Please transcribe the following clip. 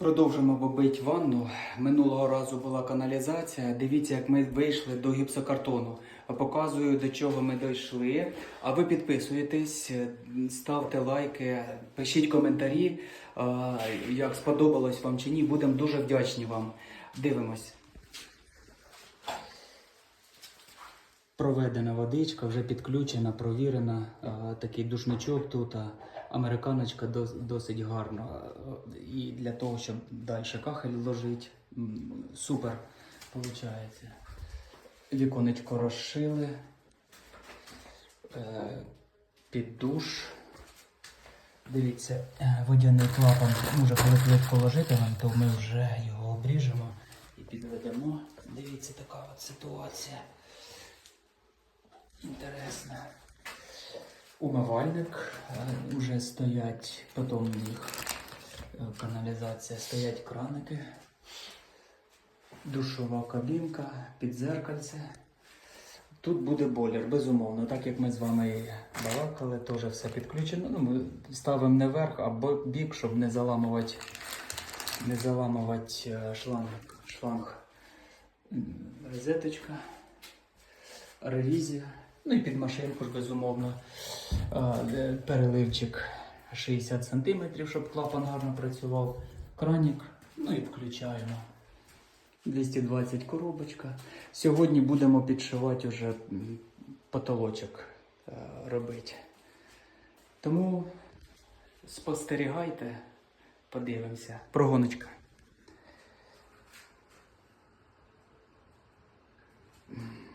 Продовжимо бобить ванну. Минулого разу була каналізація. Дивіться, як ми вийшли до гіпсокартону. Показую, до чого ми дійшли. А ви підписуєтесь, ставте лайки, пишіть коментарі, як сподобалось вам чи ні. Будемо дуже вдячні вам. Дивимось. Проведена водичка, вже підключена, провірена. Такий душничок тут. Американочка досить гарна. І для того, щоб далі кахель ложити, супер виходить. Віконечко розшили. Е, Під душ. Дивіться, е, водяний клапан. Може, коли плитку ложитимемо, то ми вже його обріжемо і підведемо. Дивіться, така от ситуація. Інтересно. Умивальник. е, Вже стоять, потім їх е, каналізація, стоять краники. Душова кабінка, підзеркальце. Тут буде бойлер, безумовно, так як ми з вами балакали, теж все підключено. Ну, ми ставимо не вверх, а бік, щоб не заламувати, не заламувати е, шланг. шланг. Розеточка, ревізія. Ну і під машинку ж безумовно. Переливчик 60 см, щоб клапан гарно працював. Кранік, ну і включаємо. 220 коробочка. Сьогодні будемо підшивати вже потолочок е, робити. Тому спостерігайте, подивимося. Прогоночка. М.